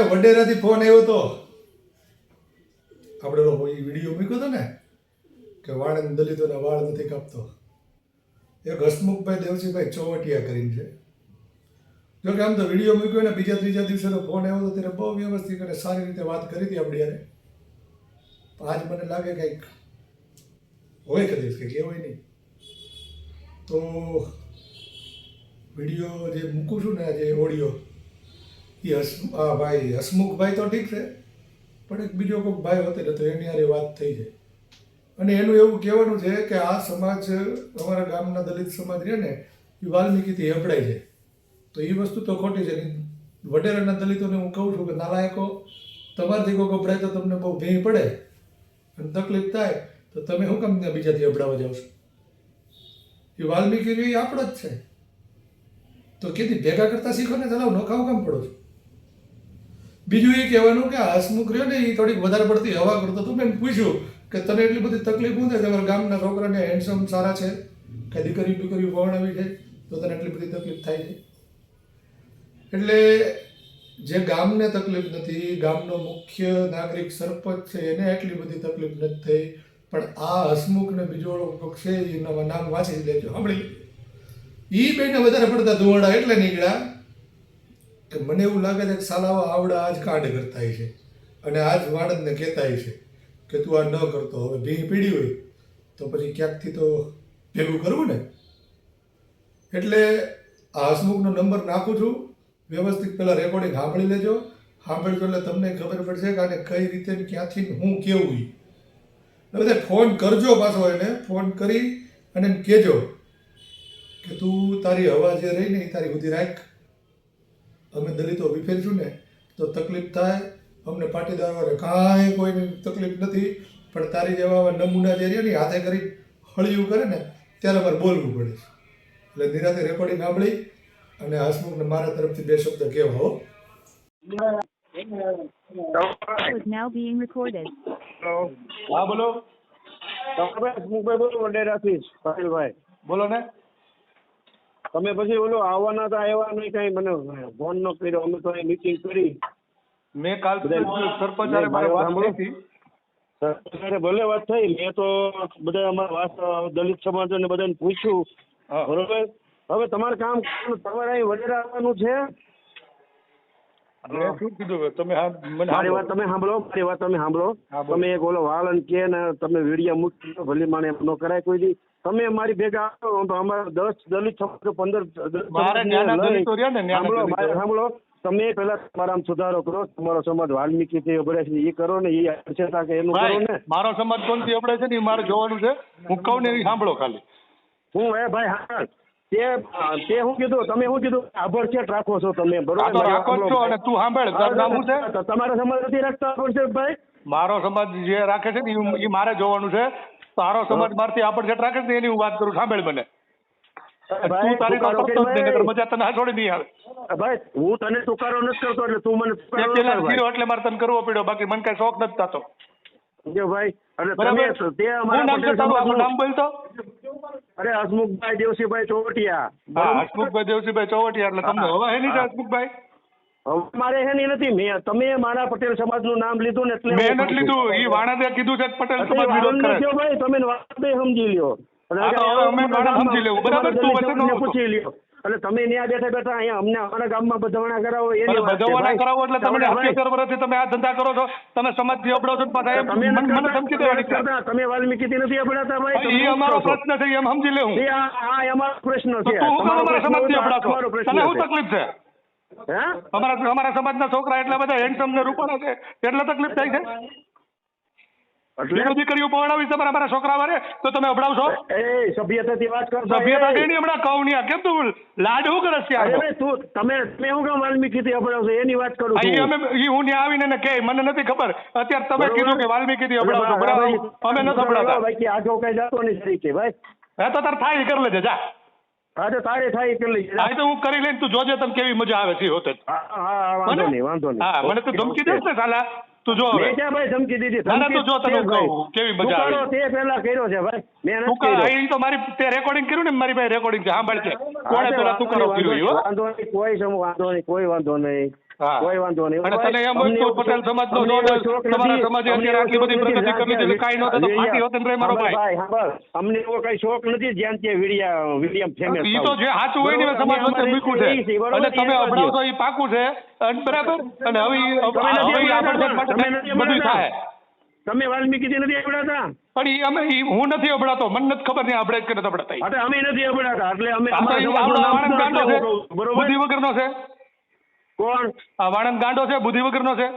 વડેરાથી phone આવ્યો તો. આપણે લોકો એ વીડિયો મૂક્યો હતો ને, કે અને દલિતોના વાળ નથી કાપતો. એક હસમુખભાઈ દેવસીભાઈ ચોવટિયા કરીને છે. જો કે આમ તો વીડિયો મૂક્યો ને, બીજા ત્રીજા દિવસેનો ફોન આવ્યો હતો ત્યારે બહુ વ્યવસ્થિત અને સારી રીતે વાત કરી હતી આપણી યારે આજ મને લાગે કંઈક હોય કદાચ કંઈક એવું નહીં. તો વીડિયો જે મૂકું છું ને, જે ઓડિયો એ હા ભાઈ હસમુખભાઈ તો ઠીક છે, પણ એક બીજો કોઈ ભાઈ હતો એટલે તો એની આરે વાત થઈ જાય. અને એનું એવું કહેવાનું છે કે આ સમાજ, અમારા ગામના દલિત સમાજ રહે ને, એ વાલ્મીકીથી હેપડાય છે તો એ વસ્તુ તો ખોટી છે. વડેરાના દલિતોને હું કહું છું કે નાલાયકો, તમારથી કોઈ ગભરાય તો તમને બહુ ભેં પડે. અને તકલીફ થાય, તો તમે શું કામ ત્યાં બીજાથી અભડાવવા જાવ છો? એ વાલ્મીકી એ આપણો જ છે. તો કેથી ભેગા કરતા શીખો ને ચલાવ નખાવ કામ પડો છો? બીજું એ કહેવાનું કે હસમુખ રહ્યો ને, એ થોડીક વધારે પડતી હવા કરતો હતો મેં પૂછ્યું કે તને એટલી બધી તકલીફ શું થાય તમારા ગામના છોકરાને હેન્ડસમ સારા છે? કે દીકરી દીકરી આવી છે? તો તને એટલી બધી તકલીફ થાય છે? એટલે જે ગામને તકલીફ નથી, ગામનો મુખ્ય નાગરિક સરપંચ છે, એને એટલી બધી તકલીફ નથી થઈ. પણ આ હસમુખને બીજો કોક છે, એના નામ વાંચી લેજો, સાંભળી એ બેને વધારે પડતા ધોવાડા એટલે નીકળ્યા કે મને એવું લાગે છે કે સાલાવા આવડા આજ કાંડ કરતા છે. અને આજ વાણંદને કહેતા છે કે તું આ ન કરતો. હવે ભીંગ પીડી હોય તો પછી ક્યાંકથી તો ભેગું કરવું ને? એટલે આ હસમુખનો નંબર નાખું છું. વ્યવસ્થિત પહેલાં રેકોર્ડિંગ સાંભળી લેજો. સાંભળજો એટલે તમને ખબર પડશે કે આને કઈ રીતે ક્યાંથી હું કેવું એટલે બધા ફોન કરજો પાછો એને, ફોન કરી અને કહેજો કે તું તારી હવા જે રહી ને એ તારી સુધી રાખ. અમે દલિતો વિફેરશું ને તો તકલીફ થાય અમને પાટીદારોને કાંઈ કોઈની તકલીફ નથી પણ તારી જેવા નમૂના જે રહ્યા ને હાથે કરી હળિયું કરે ને ત્યારે અમારે બોલવું પડે છે. એટલે નિરાતે રેકોર્ડિંગ સાંભળી અને હસમુખને મારા તરફથી બે શબ્દ કહેવા હો. Now being recorded. હા બોલો. તમે હસમુખભાઈ બોલો વડેરાથી પાટીલભાઈ. બોલો ને. તમે પછી ઓલો આવવાના હતા આવ્યા નહીં કઈ મને ફોન નો કર્યો અમે તો મીટિંગ કરી. મેં કાલ સરપંચ સરકારે ભલે વાત થઈ મેં તો બધા અમારા દલિત દલિત સમાજને બધાને પૂછ્યું. બરોબર? હવે તમારે કામ તમારે અહીં વડેરા આવવાનું છે? શું કીધું? તમે મારી વાત તમે સાંભળો મારી વાત તમે સાંભળો. તમે એક ઓલો વાલન કે ને તમે વીડિયો મૂકી ભલી માણે ન કરાય કોઈ દી. તમે અમારી ભેગા અમારા દસ દલિત પંદર સાંભળો, સાંભળો તમે પેલા તમારા સુધારો કરો તમારો સમાજ વાલ્મીકી થી અભડે છે એ કરો ને એ અક્ષરતા કે એનું કરો ને. મારો સમાજ કોણથી અભડે છે ને મારે જોવાનું છે. હું કહું ને એ સાંભળો ખાલી. હું એ ભાઈ હા. તે તે શું કીધું તમે શું કીધું આભડછેટ રાખો છો તમે બરોબર? રાખો છો અને તું સાંભળ તારું નામ છે? તમારા સમાજ નથી રાખતા આભડછેટ ભાઈ? મારો સમાજ જે રાખે છે ને ઈ મારે જોવાનું છે. તારો સમાજ મારથી આપડછેટ રાખે ને એની હું વાત કરું સાંભળ મને. તું તારી વાત કરતો જ નહીં, મજા તને છોડી નહીં આવે. ભાઈ હું તને તુકારો નથી કરતો એટલે તું મને તુકારો એટલે મારે તને કરવો પડ્યો. બાકી મને કઈ શોખ નથી થતો. ભાઈ? તે નામ બોલતો? અરે હસમુખભાઈ દેવસીભાઈ ચોવટિયા. હા? હસમુખભાઈ દેવસીભાઈ ચોવટિયા. એટલે તમને હવે હવા એની હસમુખભાઈ? હવે મારે હે ની નથી. મેં તમે મારા પટેલ સમાજનું નામ લીધું ને એટલે મેં નથી લીધું. ઈ વાણાદે કીધું છે પટેલ સમાજ વિરોધ કરે ભાઈ તમે વાત સમજી લ્યો. અને હા, તો હવે અમે સમજી લેવું. બરાબર, તું તમારા વચ્ચે ન દલિત આવતો. પૂછી લ્યો. એટલે તમે ત્યાં બેઠા બેઠા અહીંયા અમને અમારા ગામમાં બધાવણા કરાવો એ છે, ભાઈ. કરાવો એટલે તમે અત્યાચાર વર્ષથી તમે આ ધંધા કરો છો. તમે સમાજથી અપડો છો પાછા. તમે મને નથી ધમકી દેવાની તમે અપડાતા ભાઈ એ અમારો પ્રશ્ન છે એમ સમજી લે હું એ આ અમારો પ્રશ્ન છે. તું અમારા અપડાતો તને શું છે. તકલીફ છે? હે? અમારા અમારા સમાજના છોકરા એટલા બધા હેન્ડસમ ને રૂપાળા છે એટલે તકલીફ થાય છે? એટલે? દીકરીઓ પહોંચાવી તમારા અમારા છોકરા વારે તો તમે અપડાવશો એ સભ્યતાથી વાત કરશો. સભ્યતા એ. હમણાં કહું નહીં. કેમ તું લાડ શું કરે છે અરે તું તમે તમે હું કામ વાલ્મીકીથી અભડાવશો? એની વાત કરું અહીં અમે ઈ હું ત્યાં આવીને કહે મને નથી ખબર. અત્યારે તમે કીધું કે વાલ્મીકી થી અપડાવશો ભાઈ, બરાબર. અમે નથી આગળ કઈ જાતો નહીં તરીકે ભાઈ. હે તો તાર થાય કરી લેજે જા. હા તો તારે થાય કે લઈ આ તો હું કરી લઈને તું જોજે તને કેવી મજા આવે છે હોતે હા હા હા, વાંધો નહીં વાંધો નહીં. હા મને તું ધમકી દેસ ને સાલા તું જો હવે. મેં ભાઈ ધમકી દીધી? ના, તું જો તને હું ભાઈ. કહું, કેવી મજા આવે. તે પહેલા કર્યો છે ભાઈ. મેં નથી કર્યો. અહીં તો મારી તે રેકોર્ડિંગ કર્યું ને મારી પાસે રેકોર્ડિંગ છે. સાંભળ છે કોણે પેલા તું કરો વાંધો કર્યું નહીં, હો? વાંધો નહીં કોઈ સમ વાંધો નહીં કોઈ વાંધો નહીં. હા. કોઈ વાંધો નહીં. અને તને એમ હોય પટેલ સમાજ નો તમારા. સમાજે અત્યારે આટલી બધી પ્રગતિ. કરી લીધી, કાંઈ નહોતું તો ફાટી હોત ને મારો ભાઈ. અમને એવો કઈ શોખ નથી જ્યાં ત્યાં વિડિયા વીડિયા ફેમસ ઈ તો જે સાચું હોય ને સમાજ વચ્ચે અમારી છે. અને તમે એ અભડાવશો ઈ પાકું છે. અને બરાબર? અને હવે હવે આપણે બધું થાય. તમે વાલ્મીકીથી નથી અબડાતા પણ ઈ અમે હું નથી અભડાતો મને નથી ખબર નહીં આપણે કે નથી અભડાતા. અમે નથી અબડાતા એટલે અમે તો બુદ્ધિ વગરનો છે. કોણ? આ વાણંદ ગાંડો છે બુદ્ધિ વગરનો છે.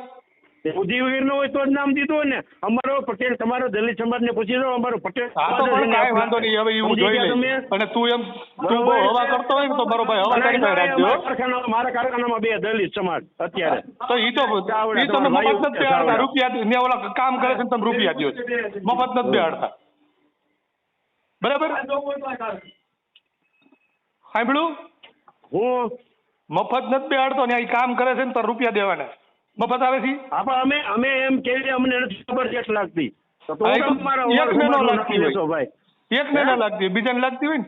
બુદ્ધિ વગરનો હોય તો જ નામ દીધું ને. અમારો પટેલ તમારો દલિત સમાજને પૂછી દો અમારો પટેલ આ તો પણ કાંઈ વાંધો નહીં હવે એવું જોઈ ગયા અને તું એમ તું બહુ હવા કરતો હોય ને તો મારો ભાઈ હવા કરી રાખજો મારા કારખાનામાં બે દલિત સમાજ અત્યારે. તો ઈ તો ઈ તમે મફત નથી બેહાડતા રૂપિયા ને ઓલા કામ કરે છે તમે રૂપિયા દો મફત નથી બેહાડતા. બરાબર? સાંભળ્યું? હું મફત નથી બેહાડતો ને અહીં કામ કરે છે ને તો રૂપિયા દેવાના. મફત આવે છે? હા પણ અમે અમે એમ કે અમને નથી ખબર છે લાગતી હા, હું એક મહિનો લાગતી હોય. એક ને લાગતી હોય, બીજાને લાગતી હોય ને?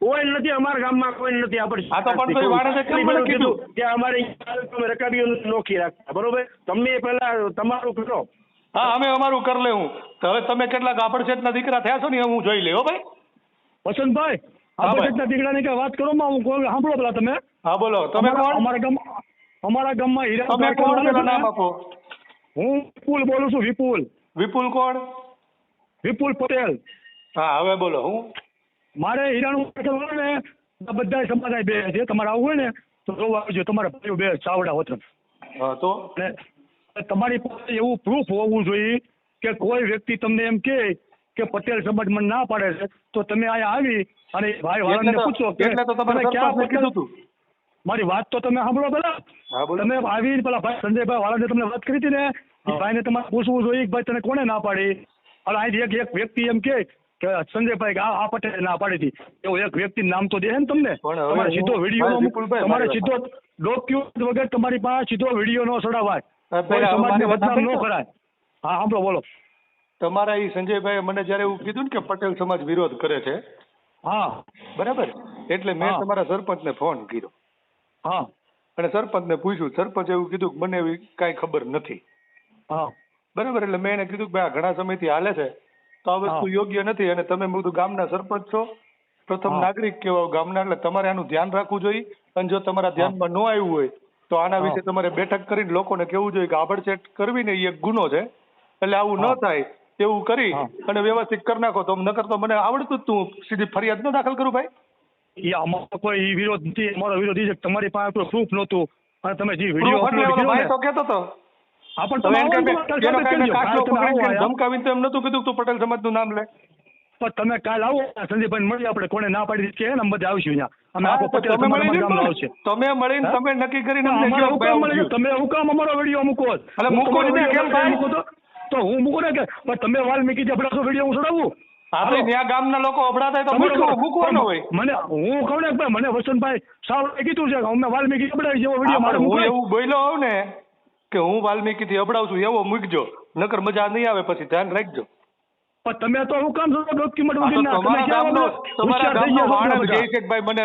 કોઈ નથી અમારા ગામમાં કોઈ નથી આપણે હા, તો પણ તોય વાણંદે કેમ મને કીધું? કે અમારે તમે રકાબીઓ નોખી રાખતા બરોબર? તમે પેલા તમારું કરો. હા અમે અમારું કરી લેવું. તો હવે તમે કેટલાક આપડ શેઠના દીકરા થયા છો ને હું જોઈ લે હો ભાઈ. વસંતભાઈ હા, આ ભાઈ. દીકરાની કઈ વાત કરો માં હું કોલ સાંભળો પેલા તમે. હા બોલો. તમે કોણ? અમારા ગામ અમારા ગામમાં હીરા તમે કોણ? પેલા નામ આપો. હું વિપુલ બોલું છું વિપુલ. વિપુલ કોણ? વિપુલ પટેલ. હા હવે બોલો. હું? મારે હીરાનું હોય ને બધા સમાધાય બે છે. તમારે આવું હોય ને તો જોવા આવજો. તમારા ભાઈઓ બે ચાવડા હોત હા તો? તમારી પાસે એવું પ્રૂફ હોવું જોઈએ કે કોઈ વ્યક્તિ તમને એમ કે કે પટેલ સમાજ મને ના પાડે છે તો તમે અહીંયા આવી અને ભાઈ વાળાને પૂછો કે એટલે તો તમારે ક્યાં સરપંચને કીધું હતું મારી વાત તો તમે સાંભળો પેલા. તમે આવી પેલા ભાઈ સંજયભાઈ વાળાને તમને વાત કરી હતી ને ભાઈને તમારે પૂછવું જોઈએ ભાઈ તને કોને ના પાડી? અને અહીં એક એક વ્યક્તિ એમ કે સંજયભાઈ આ આ પટેલ ના પાડી હતી. એવું એક વ્યક્તિ નામ તો દે ને તમને? તમારે સીધો વીડિયો તમારે સીધો ડોક્યુમેન્ટ વગર તમારી પાસે સીધો વીડિયો નો સડાવાય. કોઈ સમાજને બદનામ ન કરાય. હા સાંભળો બોલો. તમારા એ સંજયભાઈ મને જયારે એવું કીધું ને કે પટેલ સમાજ વિરોધ કરે છે હા. બરાબર? એટલે મેં તમારા તમારા સરપંચને ફોન કર્યો. હા. અને સરપંચને પૂછ્યું સરપંચ એવું કીધું કે મને એવી કાંઈ ખબર નથી. હા. બરાબર એટલે મેં એને કીધું કે ભાઈ આ ઘણા સમયથી હાલે છે તો આ વસ્તુ યોગ્ય નથી અને તમે બધું ગામના સરપંચ છો પ્રથમ. નાગરિક કહેવાય ગામના એટલે તમારે આનું ધ્યાન રાખવું જોઈએ. અને જો તમારા ધ્યાનમાં ન આવ્યું હોય તો આના વિશે તમારે બેઠક કરીને લોકોને કહેવું જોઈએ કે આભડછેટ કરવી ને એ એક ગુનો છે. એટલે આવું ન થાય એવું કરી અને વ્યવસ્થિત કરી નાખો. તો નકર તો મને આવડતું જ તું સીધી ફરિયાદ ન દાખલ કરું ભાઈ. એ અમારો કોઈ વિરોધ નથી અમારો વિરોધ છે કે તમારી પાસે કોઈ પ્રૂફ નહોતું અને તમે જે વીડિયો અપલોડ કર્યો ભાઈ તો કહેતો તો હા પણ તમે ને. ધમકાવીને તો એમ નતું કીધું તું પટેલ સમાજનું નામ લે પણ તમે કાલ આવો સંજયભાઈ મળીએ આપણે કોને ના પાડી કે ને બધા આવીશું અહીંયા અમે આખો પટેલ સમાજ. આવશે તમે મળીને તમે નક્કી કરીને અમને કહો મળે? થયું. તમે હુકમ અમારો વીડિયો મૂકો એટલે હું મૂકો ને, કેમ તમે ભાઈ? મૂકો તો હું મૂકો ને કે પણ તમે વાલ્મીકી જે અપડાશો વીડિયો હું ચડાવું તો ત્યાં ગામના લોકો અભડાતા હોય તો મૂકવાનો હોય. મને હું કહું ને ભાઈ મને વસંતભાઈ સાવ કીધું છે કે અમે વાલ્મીકી અભડાવી જેવો વીડિયો મારે હું એવું બોલ્યો હોઉં ને કે હું વાલ્મીકી થી અભડાવું છું એવો મૂકજો. નકર મજા નહીં આવે પછી ધ્યાન રાખજો. પણ તમે તો હું કામ ડોક્યુમેન્ટ છો વાણંદ બધા? કહે છે કે ભાઈ મને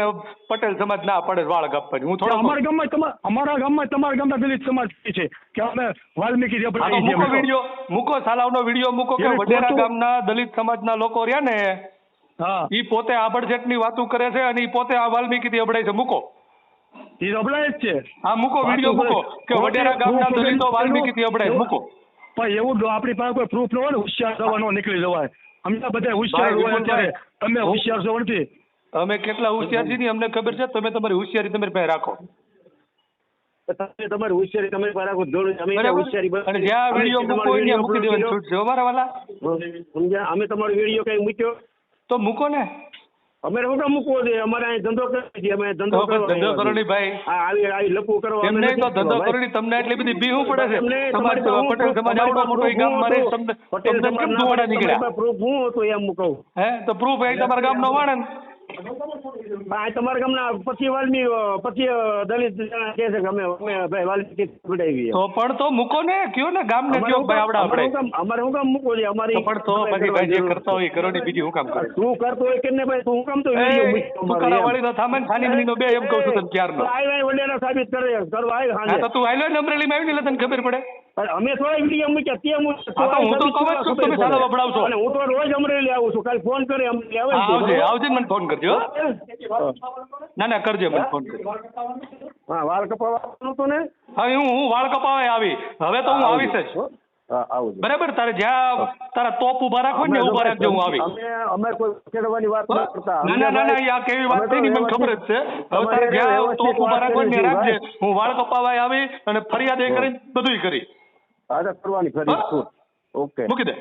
પટેલ સમાજ ના પડે વાળ કાપવાની હું થોડો અમારા ગામમાં અમારા ગામમાં તમારા ગામના દલિત સમાજ છે કે અમે વાલ્મીકી મૂકો વીડિયો. મૂકો સાલાવનો વીડિયો મૂકો કે વડેરા ગામના દલિત સમાજના લોકો રહ્યા ને હા. ઈ પોતે આબડજેટની વાતો કરે છે અને ઈ પોતે આ વાલ્મીકી થી અભડાય છે. મૂકો. ઈ અબડાય જ છે. હા મૂકો વીડિયો મૂકો. કે વડેરા ગામના દલિતો વાલ્મીકી થી અબડાય મૂકો. પણ એવું આપણી પાસે કોઈ પ્રૂફ ન હોય ને હોશિયાર થવાનો નીકળી જવાય. અમને બધા હોશિયાર હોય અત્યારે તમે હોશિયાર છો નથી અમે કેટલા હોશિયાર છીએ અમને ખબર છે? તમે તમારી હોશિયારી તમારી પાસે રાખો. તમે તમારી હોશિયારી તમે પર રાખો જોડો અમે હોશિયારી અને જ્યાં અમે તમારો મૂકો ત્યાં મૂકી દેવાની છૂટ છે વાલા સમજ્યા? અમે તમારો વીડિયો કઈ મૂક્યો? તો મૂકો ને. અમે રોકડા મૂકવો છે અમારે અહીં ધંધો કરી છે અમે ધંધો કરવા ધંધો કરણી ભાઈ. આવી આવી લપુ કરવા એમ નહીં તો ધંધો કરણી તમને એટલી બધી બીહું પડે છે? તમારે પટેલ સમાજ આવડો મોટો ઈ ગામમાં રહે તમને તમને કેમ ધુવાડા નીકળ્યા? પ્રૂફ હું હતું એમ કહું. હે? તો પ્રૂફ એ તમારા ગામનો વાણંદ આ તમારા ગામના પછી વાલ્મી પછી દલિત જણા કહે છે કે અમે અમે ભાઈ વાલ્મીકી પડાવી તો પણ તો મૂકો ને કયો ને ગામ ને કયો ભાઈ આવડા અમારે આપણે હું કામ અમારે હું કામ મૂકો છે અમારી પણ તો પછી ભાઈ જે કરતા હોય કરો ને બીજી હું કામ કરે? તું કરતો હોય કે ને ભાઈ તું હું કામ તો તું કરા. વાળી નો થામન ખાની નો બે એમ કહું છું તને ક્યારનો. આય આય વડેલા સાબિત કરે કરવા આય હા તો તું આયલો ને અમરેલીમાં આવી ને તને ખબર પડે? અમે થોડા વીડિયો તે મૂક્યા. હા, હું તો કહું છું, તમે સાદા વપરાવશો. અને હું તો રોજ અમરેલી આવું છું કાલે ફોન કરે અમરેલી આવે આવજે આવજે મને ફોન કરજો ના ના કરજો મને ફોન કરજો. હા વાળ કપાવવાનું તો ને? હા હું હું વાળ કપાવાય આવી. હવે તો હું આવીશ જ. બરાબર? તારે જ્યાં તારા તોપ ઊભા રાખો ને ઊભા રાખજો હું આવી. અમે અમે કોઈ ખેડવાની વાત ન કરતા. ના ના ના ના આ કેવી વાત થઈ ની મને ખબર જ છે. હવે તારે જ્યાં તોપ ઊભા રાખો ને રાખજે. હું વાળ કપાવાય આવી અને ફરિયાદ એ કરી બધુંય કરી. હા તો કરવાની ફરી? ઓકે મૂકી દે.